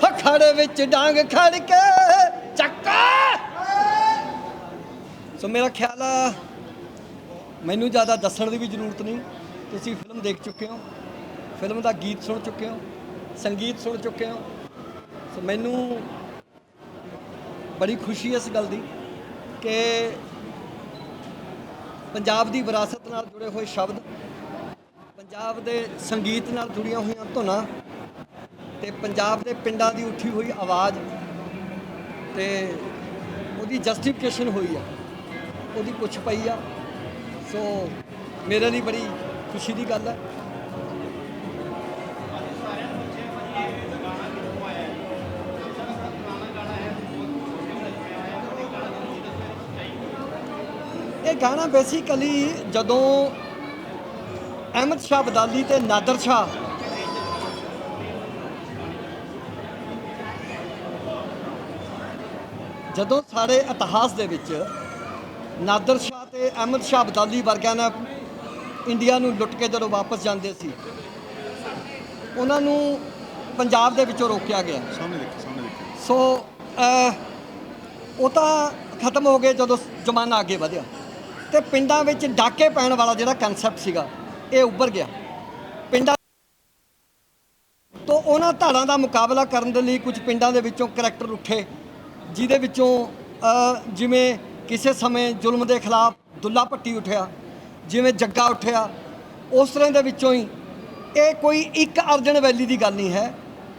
ਫਖੜੇ ਵਿੱਚ ਡਾਂਗ ਖੜ ਕੇ ਚੱਕਾ। ਸੋ ਮੇਰਾ ਖਿਆਲ ਆ, ਮੈਨੂੰ ਜ਼ਿਆਦਾ ਦੱਸਣ ਦੀ ਵੀ ਜ਼ਰੂਰਤ ਨਹੀਂ। ਤੁਸੀਂ ਫਿਲਮ ਦੇਖ ਚੁੱਕੇ ਹੋ। ਫਿਲਮ ਦਾ ਗੀਤ ਸੁਣ ਚੁੱਕੇ ਹੋ। ਸੰਗੀਤ ਸੁਣ ਚੁੱਕੇ ਹੋ। ਸੋ ਮੈਨੂੰ ਬੜੀ ਖੁਸ਼ੀ ਇਸ ਗੱਲ ਦੀ ਕਿ ਪੰਜਾਬ ਦੀ ਵਿਰਾਸਤ ਨਾਲ ਜੁੜੇ ਹੋਏ ਸ਼ਬਦ, ਪੰਜਾਬ ਦੇ ਸੰਗੀਤ ਨਾਲ ਜੁੜੀਆਂ ਹੋਈਆਂ ਧੁਨਾਂ ਤੇ ਪੰਜਾਬ ਦੇ ਪਿੰਡਾਂ ਦੀ ਉੱਠੀ ਹੋਈ ਆਵਾਜ਼ ਤੇ ਉਹਦੀ ਜਸਟੀਫਿਕੇਸ਼ਨ ਹੋਈ ਆ। ਉਹਦੀ ਪੁੱਛ ਪਈ ਆ। ਸੋ ਮੇਰੇ ਲਈ ਬੜੀ ਖੁਸ਼ੀ ਦੀ ਗੱਲ ਹੈ ਇਹ ਗਾਣਾ ਬੇਸਿਕਲੀ ਜਦੋਂ ਅਹਿਮਦ ਸ਼ਾਹ ਬਦਾਲੀ ਤੇ ਨਾਦਰ ਸ਼ਾਹ ਜਦੋਂ ਸਾਡੇ ਇਤਿਹਾਸ ਦੇ ਵਿੱਚ ਨਾਦਰ ਸ਼ਾਹ ਤੇ ਅਹਿਮਦ ਸ਼ਾਹ ਅਬਦਾਲੀ ਵਰਗਿਆਂ ਨੇ ਇੰਡੀਆ ਨੂੰ ਲੁੱਟ ਕੇ ਜਦੋਂ ਵਾਪਸ ਜਾਂਦੇ ਸੀ ਉਹਨਾਂ ਨੂੰ ਪੰਜਾਬ ਦੇ ਵਿੱਚੋਂ ਰੋਕਿਆ ਗਿਆ। ਸਾਹਮਣੇ ਦੇਖੋ ਸਾਹਮਣੇ ਦੇਖੋ। ਸੋ ਉਹ ਤਾਂ ਖਤਮ ਹੋ ਗਏ ਜਦੋਂ ਜ਼ਮਾਨਾ ਅੱਗੇ ਵਧਿਆ। ਤੇ ਪਿੰਡਾਂ ਵਿੱਚ ਡਾਕੇ ਪੈਣ ਵਾਲਾ ਜਿਹੜਾ ਕਨਸੈਪਟ ਸੀਗਾ ਇਹ ਉੱਭਰ ਗਿਆ। ਪਿੰਡਾਂ ਤੋਂ ਉਹਨਾਂ ਧਾਰਾਂ ਦਾ ਮੁਕਾਬਲਾ ਕਰਨ ਦੇ ਲਈ ਕੁਝ ਪਿੰਡਾਂ ਦੇ ਵਿੱਚੋਂ ਕਰੈਕਟਰ ਉੱਠੇ। ਜਿਹਦੇ ਵਿੱਚੋਂ ਜਿਵੇਂ ਕਿਸੇ ਸਮੇਂ ਜ਼ੁਲਮ ਦੇ ਖਿਲਾਫ ਦੁੱਲਾ ਭੱਟੀ ਉੱਠਿਆ, ਜਿਵੇਂ ਜੱਗਾ ਉੱਠਿਆ, ਉਸ ਤਰ੍ਹਾਂ ਦੇ ਵਿੱਚੋਂ ਹੀ ਇਹ ਕੋਈ ਇੱਕ ਅਰਜਨ ਵੈਲੀ ਦੀ ਗੱਲ ਨਹੀਂ ਹੈ।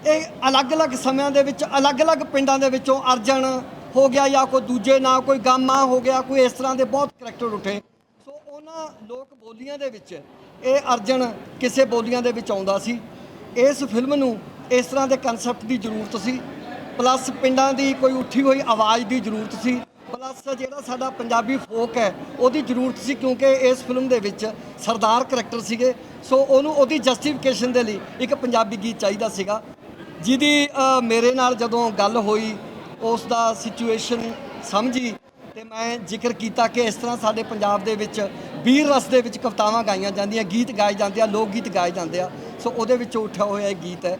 ਇਹ ਅਲੱਗ-ਅਲੱਗ ਸਮਿਆਂ ਦੇ ਵਿੱਚ, ਅਲੱਗ-ਅਲੱਗ ਪਿੰਡਾਂ ਦੇ ਵਿੱਚੋਂ ਅਰਜਨ ਹੋ ਗਿਆ ਜਾਂ ਕੋਈ ਦੂਜੇ ਨਾਂ ਕੋਈ ਗਾਮਾ ਹੋ ਗਿਆ, ਕੋਈ ਇਸ ਤਰ੍ਹਾਂ ਦੇ ਬਹੁਤ ਕਰੈਕਟਰ ਉੱਠੇ। ਸੋ ਉਹਨਾਂ ਲੋਕ ਬੋਲੀਆਂ ਦੇ ਵਿੱਚ ਇਹ ਅਰਜਨ ਕਿਸੇ ਬੋਲੀਆਂ ਦੇ ਵਿੱਚ ਆਉਂਦਾ ਸੀ। ਇਸ ਫਿਲਮ ਨੂੰ ਇਸ ਤਰ੍ਹਾਂ ਦੇ ਕਨਸੈਪਟ ਦੀ ਜ਼ਰੂਰਤ ਸੀ। ਪਲੱਸ ਪਿੰਡਾਂ ਦੀ ਕੋਈ ਉੱਠੀ ਹੋਈ ਆਵਾਜ਼ ਦੀ ਜ਼ਰੂਰਤ ਸੀ। ਪਲੱਸ ਜਿਹੜਾ ਸਾਡਾ ਪੰਜਾਬੀ ਫੋਕ ਹੈ, ਉਹਦੀ ਜ਼ਰੂਰਤ ਸੀ ਕਿਉਂਕਿ ਇਸ ਫਿਲਮ ਦੇ ਵਿੱਚ ਸਰਦਾਰ ਕਰੈਕਟਰ ਸੀਗੇ। ਸੋ ਉਹਨੂੰ ਉਹਦੀ ਜਸਟੀਫਿਕੇਸ਼ਨ ਦੇ ਲਈ ਇੱਕ ਪੰਜਾਬੀ ਗੀਤ ਚਾਹੀਦਾ ਸੀਗਾ। ਜਿਹਦੀ ਮੇਰੇ ਨਾਲ ਜਦੋਂ ਗੱਲ ਹੋਈ ਉਸ ਦਾ ਸਿਚੁਏਸ਼ਨ ਸਮਝੀ ਤੇ ਮੈਂ ਜ਼ਿਕਰ ਕੀਤਾ ਕਿ ਇਸ ਤਰ੍ਹਾਂ ਸਾਡੇ ਪੰਜਾਬ ਦੇ ਵਿੱਚ ਵੀਰ ਰਸ ਦੇ ਵਿੱਚ ਕਵਿਤਾਵਾਂ ਗਾਈਆਂ ਜਾਂਦੀਆਂ, ਗੀਤ ਗਾਏ ਜਾਂਦੇ ਆ, ਲੋਕ ਗੀਤ ਗਾਏ ਜਾਂਦੇ ਆ। ਸੋ ਉਹਦੇ ਵਿੱਚੋਂ ਉੱਠਿਆ ਹੋਇਆ ਇਹ ਗੀਤ ਹੈ।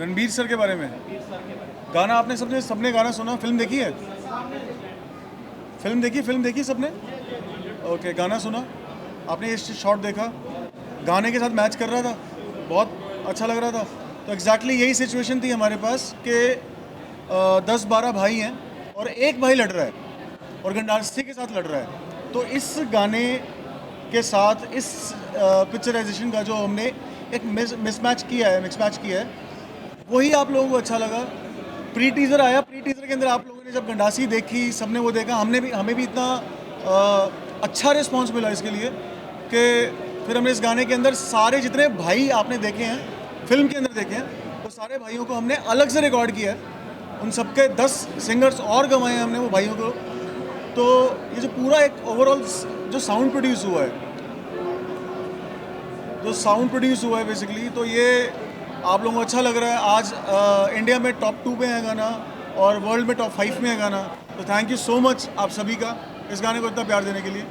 रणबीर सर के बारे में? गाना आपने सबने सबने गाना सुना, फ़िल्म देखी है? फ़िल्म देखी फ़िल्म देखी सबने? ओके, गाना सुना। आपने ये शॉट देखा। गाने के साथ मैच कर रहा था। बहुत अच्छा लग रहा था। तो एग्जैक्टली यही सिचुएशन थी हमारे पास कि दस बारह भाई हैं और एक भाई लड़ रहा है और गंडारसी के साथ लड़ रहा है। तो इस गाने के साथ, इस पिक्चराइजेशन का जो हमने एक मिस मिसमैच किया है मिक्स मैच किया है वही आप लोगों को अच्छा लगा। प्री टीज़र आया। प्री टीज़र के अंदर आप लोगों ने जब गंडासी देखी सबने वो देखा हमने भी हमें भी इतना अ, अच्छा रिस्पॉन्स मिला इसके लिए कि फिर हमने इस गाने के अंदर सारे जितने भाई आपने देखे हैं फ़िल्म के अंदर देखे हैं वो सारे भाइयों को हमने अलग से रिकॉर्ड किया है। उन सबके दस सिंगर्स और गंवाए हैं हमने वो भाइयों को। तो ये जो पूरा एक ओवरऑल जो साउंड प्रोड्यूस हुआ है जो साउंड प्रोड्यूस हुआ है बेसिकली तो ये आप लोगों को अच्छा लग रहा है आज अ, इंडिया में टॉप टू पे है गाना और वर्ल्ड में टॉप फाइव में है गाना तो थैंक यू सो मच आप सभी का इस गाने को इतना प्यार देने के लिए